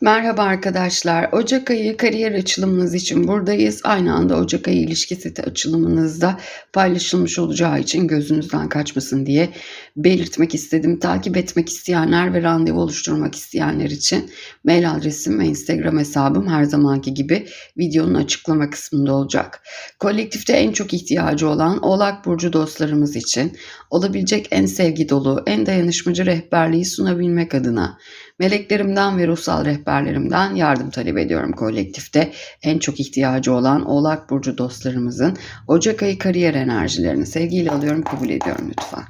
Merhaba arkadaşlar. Ocak ayı kariyer açılımınız için buradayız. Aynı anda Ocak ayı ilişki seti açılımınızda paylaşılmış olacağı için gözünüzden kaçmasın diye belirtmek istedim. Takip etmek isteyenler ve randevu oluşturmak isteyenler için mail adresim ve Instagram hesabım her zamanki gibi videonun açıklama kısmında olacak. Kolektifte en çok ihtiyacı olan Oğlak Burcu dostlarımız için olabilecek en sevgi dolu, en dayanışmacı rehberliği sunabilmek adına Meleklerimden ve ruhsal rehberlerimden yardım talep ediyorum kolektifte. En çok ihtiyacı olan Oğlak Burcu dostlarımızın Ocak ayı kariyer enerjilerini sevgiyle alıyorum, kabul ediyorum lütfen.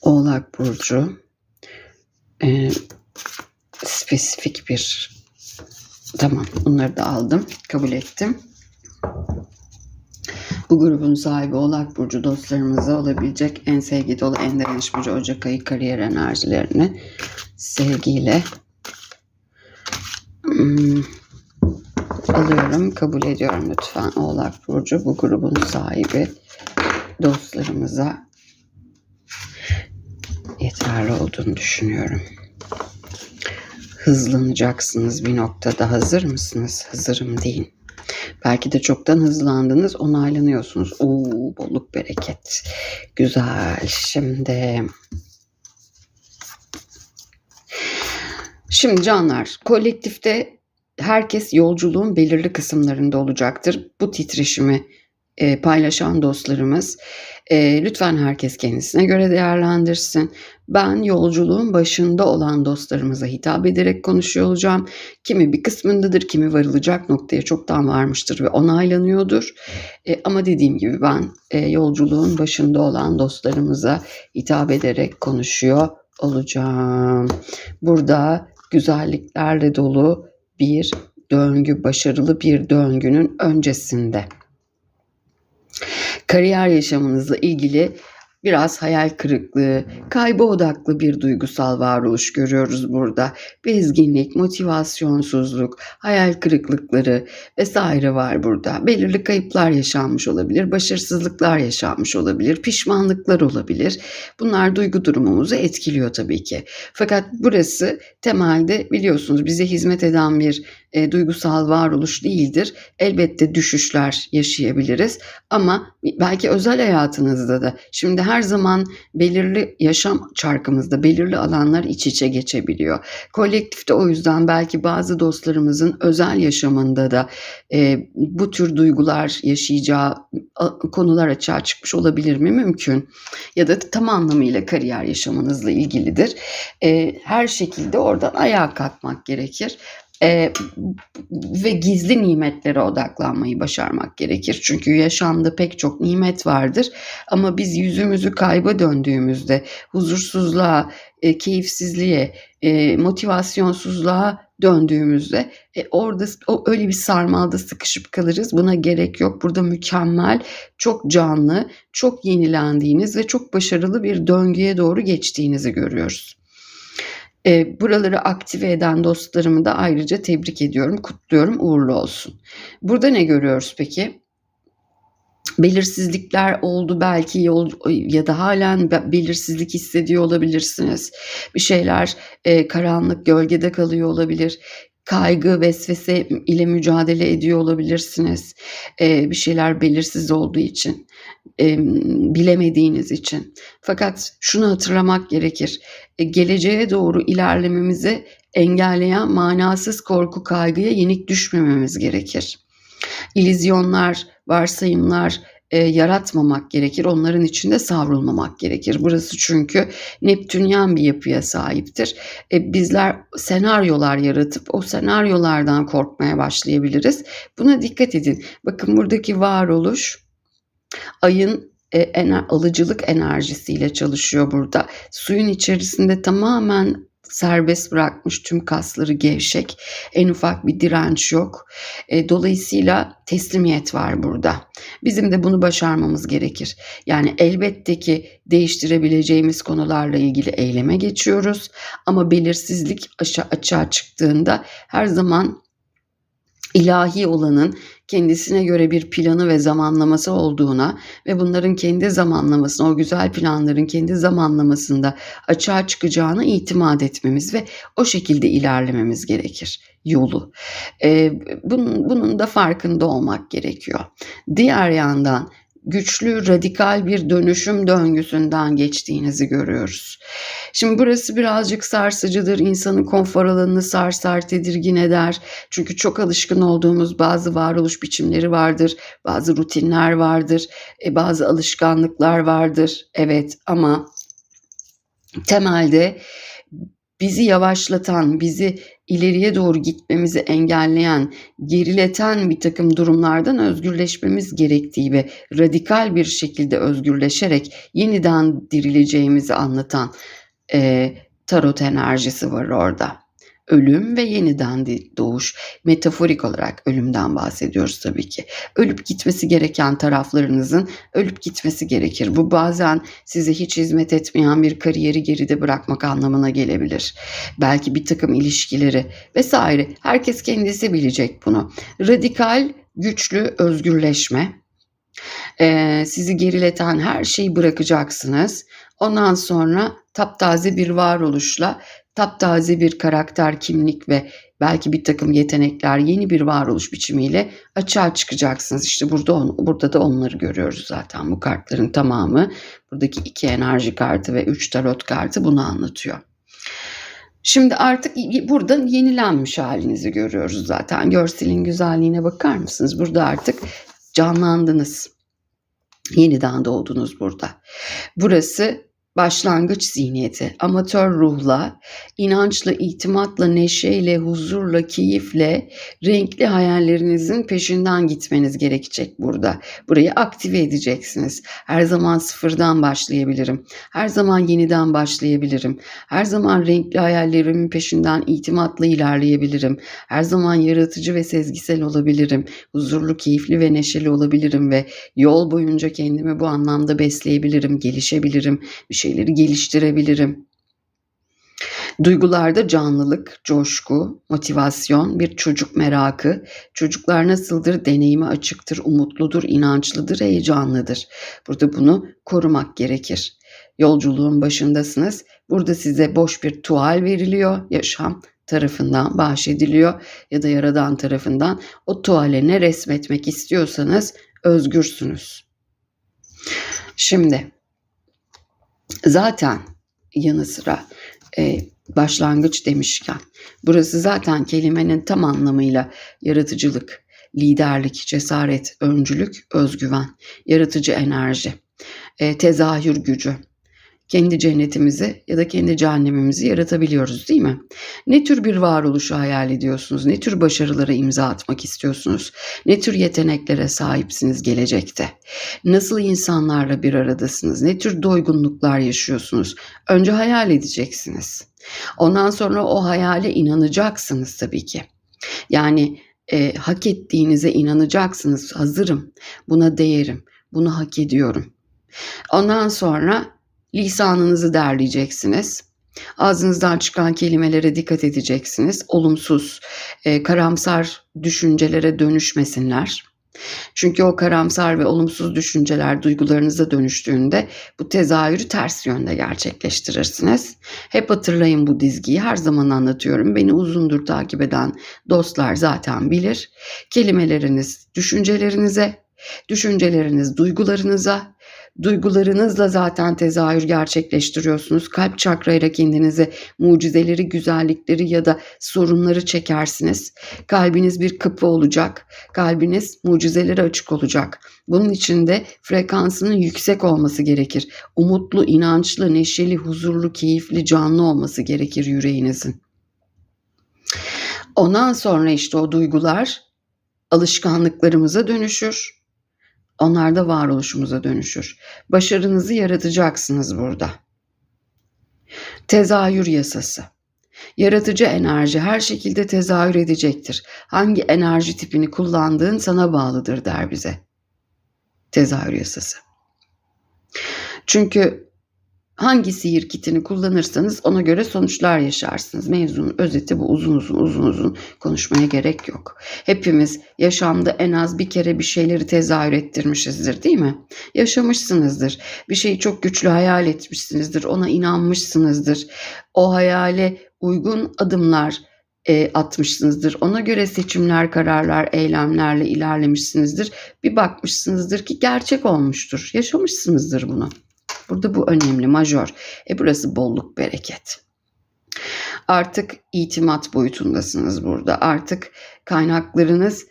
Oğlak Burcu e, spesifik bir tamam bunları da aldım kabul ettim. Bu grubun sahibi Oğlak Burcu dostlarımıza olabilecek en sevgi dolu, en dayanışmacı Ocak ayı kariyer enerjilerini sevgiyle hmm, alıyorum, kabul ediyorum lütfen Oğlak Burcu. Bu grubun sahibi dostlarımıza yeterli olduğunu düşünüyorum. Hızlanacaksınız bir noktada. Hazır mısınız? Hazırım deyin. Belki de çoktan hızlandınız, onaylanıyorsunuz. Oo, bolluk bereket. Güzel. Şimdi Şimdi canlar, kolektifte herkes yolculuğun belirli kısımlarında olacaktır. Bu titreşimi e, paylaşan dostlarımız e, lütfen herkes kendisine göre değerlendirsin. Ben yolculuğun başında olan dostlarımıza hitap ederek konuşuyor olacağım. Kimi bir kısmındadır, kimi varılacak noktaya çoktan varmıştır ve onaylanıyordur. E, ama dediğim gibi ben e, yolculuğun başında olan dostlarımıza hitap ederek konuşuyor olacağım. Burada güzelliklerle dolu bir döngü, başarılı bir döngünün öncesinde kariyer yaşamınızla ilgili biraz hayal kırıklığı, kayba odaklı bir duygusal varoluş görüyoruz burada. Bezginlik, motivasyonsuzluk, hayal kırıklıkları vesaire var burada. Belirli kayıplar yaşanmış olabilir, başarısızlıklar yaşanmış olabilir, pişmanlıklar olabilir. Bunlar duygu durumumuzu etkiliyor tabii ki. Fakat burası temelde biliyorsunuz bize hizmet eden bir e, duygusal varoluş değildir. Elbette düşüşler yaşayabiliriz ama belki özel hayatınızda da şimdi her zaman belirli yaşam çarkımızda belirli alanlar iç içe geçebiliyor. Kolektifte o yüzden belki bazı dostlarımızın özel yaşamında da e, bu tür duygular yaşayacağı konular açığa çıkmış olabilir mi? Mümkün. Ya da tam anlamıyla kariyer yaşamınızla ilgilidir. E, her şekilde oradan ayağa kalkmak gerekir e, ve gizli nimetlere odaklanmayı başarmak gerekir. Çünkü yaşamda pek çok nimet vardır ama biz yüzümüzü kayba döndüğümüzde huzursuzluğa, e, keyifsizliğe, e, motivasyonsuzluğa döndüğümüzde e, orada o öyle bir sarmalda sıkışıp kalırız. Buna gerek yok. Burada mükemmel, çok canlı, çok yenilendiğiniz ve çok başarılı bir döngüye doğru geçtiğinizi görüyoruz. E, buraları aktive eden dostlarımı da ayrıca tebrik ediyorum, kutluyorum, uğurlu olsun. Burada ne görüyoruz peki? belirsizlikler oldu belki yol ya da halen belirsizlik hissediyor olabilirsiniz. Bir şeyler e, karanlık gölgede kalıyor olabilir. Kaygı, vesvese ile mücadele ediyor olabilirsiniz. E, bir şeyler belirsiz olduğu için e, bilemediğiniz için. Fakat şunu hatırlamak gerekir. E, geleceğe doğru ilerlememizi engelleyen manasız korku kaygıya yenik düşmememiz gerekir. İllüzyonlar, varsayımlar, e, yaratmamak gerekir. Onların içinde savrulmamak gerekir. Burası çünkü Neptünyen bir yapıya sahiptir. E, bizler senaryolar yaratıp o senaryolardan korkmaya başlayabiliriz. Buna dikkat edin. Bakın buradaki varoluş ayın e, ener, alıcılık enerjisiyle çalışıyor burada. Suyun içerisinde tamamen serbest bırakmış tüm kasları gevşek. En ufak bir direnç yok. E, dolayısıyla teslimiyet var burada. Bizim de bunu başarmamız gerekir. Yani elbette ki değiştirebileceğimiz konularla ilgili eyleme geçiyoruz. Ama belirsizlik aşağı, açığa çıktığında her zaman ilahi olanın kendisine göre bir planı ve zamanlaması olduğuna ve bunların kendi zamanlamasına, o güzel planların kendi zamanlamasında açığa çıkacağına itimat etmemiz ve o şekilde ilerlememiz gerekir yolu. Ee, bunun, bunun da farkında olmak gerekiyor. Diğer yandan güçlü, radikal bir dönüşüm döngüsünden geçtiğinizi görüyoruz. Şimdi burası birazcık sarsıcıdır. İnsanın konfor alanını sarsar, tedirgin eder. Çünkü çok alışkın olduğumuz bazı varoluş biçimleri vardır, bazı rutinler vardır, e, bazı alışkanlıklar vardır. Evet ama temelde bizi yavaşlatan, bizi ileriye doğru gitmemizi engelleyen, gerileten bir takım durumlardan özgürleşmemiz gerektiği ve radikal bir şekilde özgürleşerek yeniden dirileceğimizi anlatan e, tarot enerjisi var orada ölüm ve yeniden doğuş. Metaforik olarak ölümden bahsediyoruz tabii ki. Ölüp gitmesi gereken taraflarınızın ölüp gitmesi gerekir. Bu bazen size hiç hizmet etmeyen bir kariyeri geride bırakmak anlamına gelebilir. Belki bir takım ilişkileri vesaire. Herkes kendisi bilecek bunu. Radikal, güçlü özgürleşme. Ee, sizi gerileten her şeyi bırakacaksınız. Ondan sonra taptaze bir varoluşla taptaze bir karakter, kimlik ve belki bir takım yetenekler, yeni bir varoluş biçimiyle açığa çıkacaksınız. İşte burada on, burada da onları görüyoruz zaten bu kartların tamamı. Buradaki iki enerji kartı ve üç tarot kartı bunu anlatıyor. Şimdi artık burada yenilenmiş halinizi görüyoruz zaten. Görselin güzelliğine bakar mısınız? Burada artık canlandınız. Yeniden doğdunuz burada. Burası başlangıç zihniyeti, amatör ruhla, inançla, itimatla, neşeyle, huzurla, keyifle, renkli hayallerinizin peşinden gitmeniz gerekecek burada. Burayı aktive edeceksiniz. Her zaman sıfırdan başlayabilirim. Her zaman yeniden başlayabilirim. Her zaman renkli hayallerimin peşinden itimatla ilerleyebilirim. Her zaman yaratıcı ve sezgisel olabilirim. Huzurlu, keyifli ve neşeli olabilirim ve yol boyunca kendimi bu anlamda besleyebilirim, gelişebilirim. Bir şey şeyleri geliştirebilirim. Duygularda canlılık, coşku, motivasyon, bir çocuk merakı. Çocuklar nasıldır? Deneyime açıktır, umutludur, inançlıdır, heyecanlıdır. Burada bunu korumak gerekir. Yolculuğun başındasınız. Burada size boş bir tuval veriliyor. Yaşam tarafından bahşediliyor ya da yaradan tarafından o tuvale ne resmetmek istiyorsanız özgürsünüz. Şimdi Zaten yanı sıra e, başlangıç demişken burası zaten kelimenin tam anlamıyla yaratıcılık, liderlik, cesaret, öncülük, özgüven, yaratıcı enerji, e, tezahür gücü, kendi cennetimizi ya da kendi cehennemimizi yaratabiliyoruz değil mi? Ne tür bir varoluşu hayal ediyorsunuz? Ne tür başarılara imza atmak istiyorsunuz? Ne tür yeteneklere sahipsiniz gelecekte? Nasıl insanlarla bir aradasınız? Ne tür doygunluklar yaşıyorsunuz? Önce hayal edeceksiniz. Ondan sonra o hayale inanacaksınız tabii ki. Yani e, hak ettiğinize inanacaksınız. Hazırım. Buna değerim. Bunu hak ediyorum. Ondan sonra Lisanınızı derleyeceksiniz. Ağzınızdan çıkan kelimelere dikkat edeceksiniz. Olumsuz, e, karamsar düşüncelere dönüşmesinler. Çünkü o karamsar ve olumsuz düşünceler duygularınıza dönüştüğünde bu tezahürü ters yönde gerçekleştirirsiniz. Hep hatırlayın bu dizgiyi her zaman anlatıyorum. Beni uzundur takip eden dostlar zaten bilir. Kelimeleriniz düşüncelerinize, düşünceleriniz duygularınıza, Duygularınızla zaten tezahür gerçekleştiriyorsunuz. Kalp çakrayla kendinize mucizeleri, güzellikleri ya da sorunları çekersiniz. Kalbiniz bir kapı olacak. Kalbiniz mucizelere açık olacak. Bunun için de frekansının yüksek olması gerekir. Umutlu, inançlı, neşeli, huzurlu, keyifli, canlı olması gerekir yüreğinizin. Ondan sonra işte o duygular alışkanlıklarımıza dönüşür onlar da varoluşumuza dönüşür. Başarınızı yaratacaksınız burada. Tezahür yasası. Yaratıcı enerji her şekilde tezahür edecektir. Hangi enerji tipini kullandığın sana bağlıdır der bize. Tezahür yasası. Çünkü hangi sihir kitini kullanırsanız ona göre sonuçlar yaşarsınız. Mevzunun özeti bu uzun uzun uzun uzun konuşmaya gerek yok. Hepimiz yaşamda en az bir kere bir şeyleri tezahür ettirmişizdir değil mi? Yaşamışsınızdır. Bir şeyi çok güçlü hayal etmişsinizdir. Ona inanmışsınızdır. O hayale uygun adımlar e, atmışsınızdır. Ona göre seçimler, kararlar, eylemlerle ilerlemişsinizdir. Bir bakmışsınızdır ki gerçek olmuştur. Yaşamışsınızdır bunu. Burada bu önemli, majör. E burası bolluk, bereket. Artık itimat boyutundasınız burada. Artık kaynaklarınız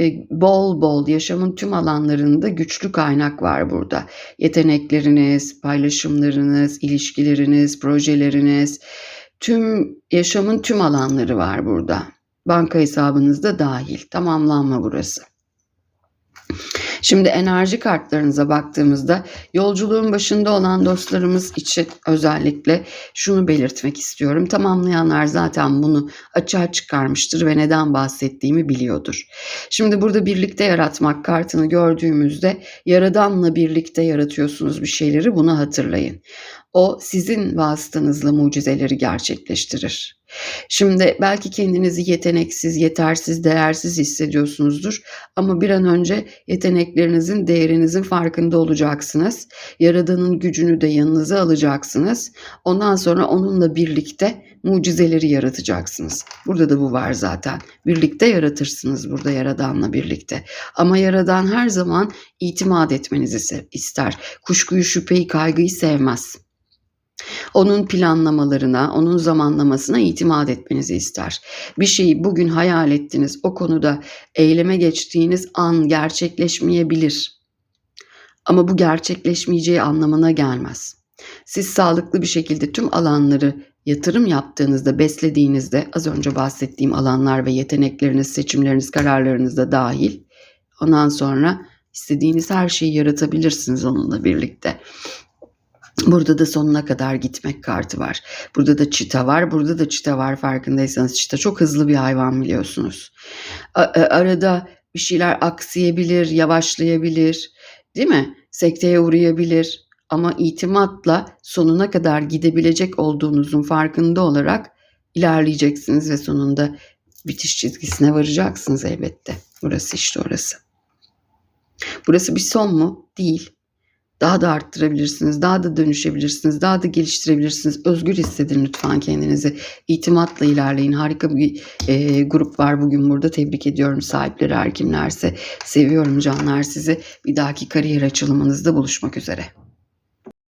e, bol bol yaşamın tüm alanlarında güçlü kaynak var burada. Yetenekleriniz, paylaşımlarınız, ilişkileriniz, projeleriniz, tüm yaşamın tüm alanları var burada. Banka hesabınızda dahil. Tamamlanma burası. Şimdi enerji kartlarınıza baktığımızda yolculuğun başında olan dostlarımız için özellikle şunu belirtmek istiyorum. Tamamlayanlar zaten bunu açığa çıkarmıştır ve neden bahsettiğimi biliyordur. Şimdi burada birlikte yaratmak kartını gördüğümüzde yaradanla birlikte yaratıyorsunuz bir şeyleri bunu hatırlayın. O sizin vasıtanızla mucizeleri gerçekleştirir. Şimdi belki kendinizi yeteneksiz, yetersiz, değersiz hissediyorsunuzdur ama bir an önce yeteneklerinizin, değerinizin farkında olacaksınız. Yaradanın gücünü de yanınıza alacaksınız. Ondan sonra onunla birlikte mucizeleri yaratacaksınız. Burada da bu var zaten. Birlikte yaratırsınız burada Yaradan'la birlikte. Ama Yaradan her zaman itimat etmenizi ister. Kuşkuyu, şüpheyi, kaygıyı sevmez. Onun planlamalarına, onun zamanlamasına itimat etmenizi ister. Bir şeyi bugün hayal ettiniz, o konuda eyleme geçtiğiniz an gerçekleşmeyebilir. Ama bu gerçekleşmeyeceği anlamına gelmez. Siz sağlıklı bir şekilde tüm alanları yatırım yaptığınızda, beslediğinizde az önce bahsettiğim alanlar ve yetenekleriniz, seçimleriniz, kararlarınız da dahil. Ondan sonra istediğiniz her şeyi yaratabilirsiniz onunla birlikte. Burada da sonuna kadar gitmek kartı var. Burada da çita var. Burada da çita var farkındaysanız. Çita çok hızlı bir hayvan biliyorsunuz. arada bir şeyler aksayabilir, yavaşlayabilir. Değil mi? Sekteye uğrayabilir. Ama itimatla sonuna kadar gidebilecek olduğunuzun farkında olarak ilerleyeceksiniz ve sonunda bitiş çizgisine varacaksınız elbette. Burası işte orası. Burası bir son mu? Değil. Daha da arttırabilirsiniz, daha da dönüşebilirsiniz, daha da geliştirebilirsiniz. Özgür hissedin lütfen kendinizi. İtimatla ilerleyin. Harika bir e, grup var bugün burada. Tebrik ediyorum sahipleri her kimlerse. Seviyorum canlar sizi. Bir dahaki kariyer açılımınızda buluşmak üzere.